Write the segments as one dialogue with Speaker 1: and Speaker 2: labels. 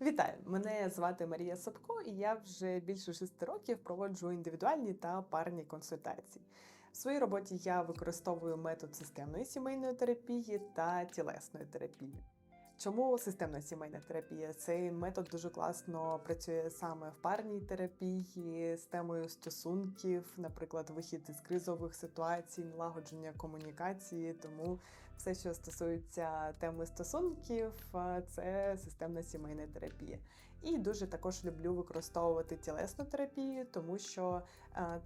Speaker 1: Вітаю! Мене звати Марія Собко, і я вже більше шести років проводжу індивідуальні та парні консультації. В своїй роботі я використовую метод системної сімейної терапії та тілесної терапії. Чому системна сімейна терапія? Цей метод дуже класно працює саме в парній терапії з темою стосунків, наприклад, вихід із кризових ситуацій, налагодження комунікації. Тому все, що стосується теми стосунків, це системна сімейна терапія. І дуже також люблю використовувати тілесну терапію, тому що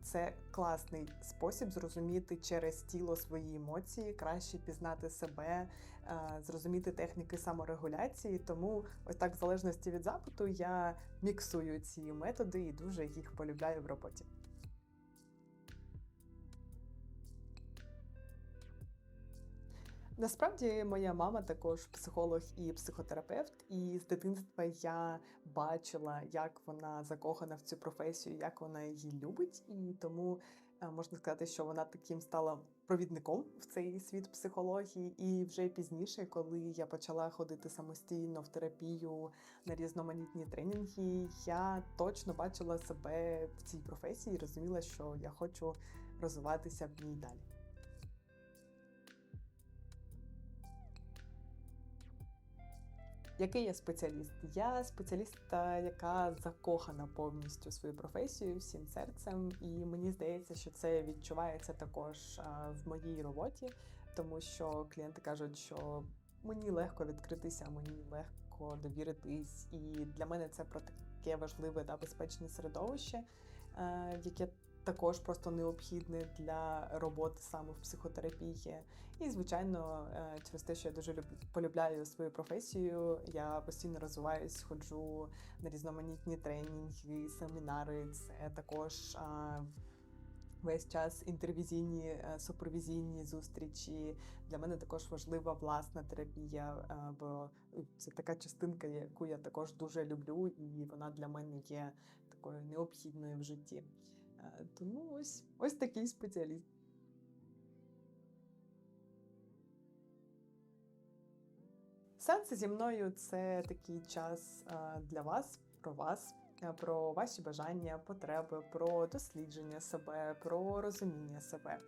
Speaker 1: це класний спосіб зрозуміти через тіло свої емоції, краще пізнати себе, зрозуміти техніки саморегуляції. Тому, ось так, в залежності від запиту, я міксую ці методи і дуже їх полюбляю в роботі. Насправді моя мама також психолог і психотерапевт, і з дитинства я бачила, як вона закохана в цю професію, як вона її любить, і тому е, можна сказати, що вона таким стала провідником в цей світ психології. І вже пізніше, коли я почала ходити самостійно в терапію на різноманітні тренінги, я точно бачила себе в цій професії, і розуміла, що я хочу розвиватися в ній далі. Який я спеціаліст? Я спеціалістка, яка закохана повністю свою професію всім серцем, і мені здається, що це відчувається також в моїй роботі, тому що клієнти кажуть, що мені легко відкритися, мені легко довіритись, і для мене це про таке важливе та безпечне середовище, е, яке також просто необхідне для роботи саме в психотерапії. І, звичайно, е, через те, що я дуже люб- полюбляю свою професію, я постійно розвиваюсь, ходжу на різноманітні тренінги, семінари. Це також весь час інтервізійні, е, супервізійні зустрічі. Для мене також важлива власна терапія, е, бо це така частинка, яку я також дуже люблю, і вона для мене є такою необхідною в житті. Е, Тому ось ось такий спеціаліст. Сеанси зі мною це такий час е, для вас, про вас, про ваші бажання, потреби, про дослідження себе, про розуміння себе.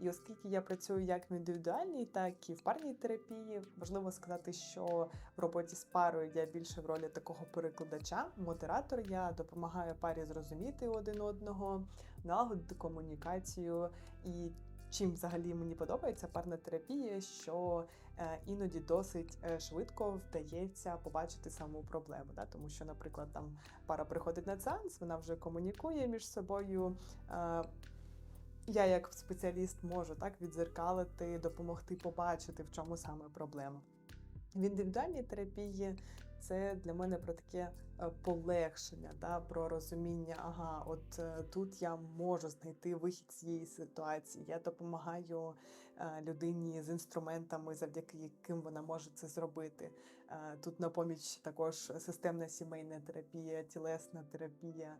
Speaker 1: І оскільки я працюю як в індивідуальній, так і в парній терапії, важливо сказати, що в роботі з парою я більше в ролі такого перекладача, модератор. Я допомагаю парі зрозуміти один одного, налагодити комунікацію і. Чим взагалі мені подобається парна терапія, що е, іноді досить е, швидко вдається побачити саму проблему. Да? Тому що, наприклад, там пара приходить на сеанс, вона вже комунікує між собою. Е, я, як спеціаліст, можу так відзеркалити, допомогти побачити, в чому саме проблема. В індивідуальній терапії це для мене про таке е, полегшення, да, про розуміння, ага, от е, тут я можу знайти вихід з цієї ситуації. Я допомагаю е, людині з інструментами, завдяки яким вона може це зробити. Тут на поміч також системна сімейна терапія, тілесна терапія.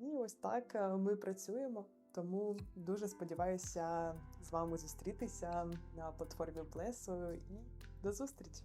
Speaker 1: І ось так ми працюємо. Тому дуже сподіваюся з вами зустрітися на платформі Плесо і до зустрічі!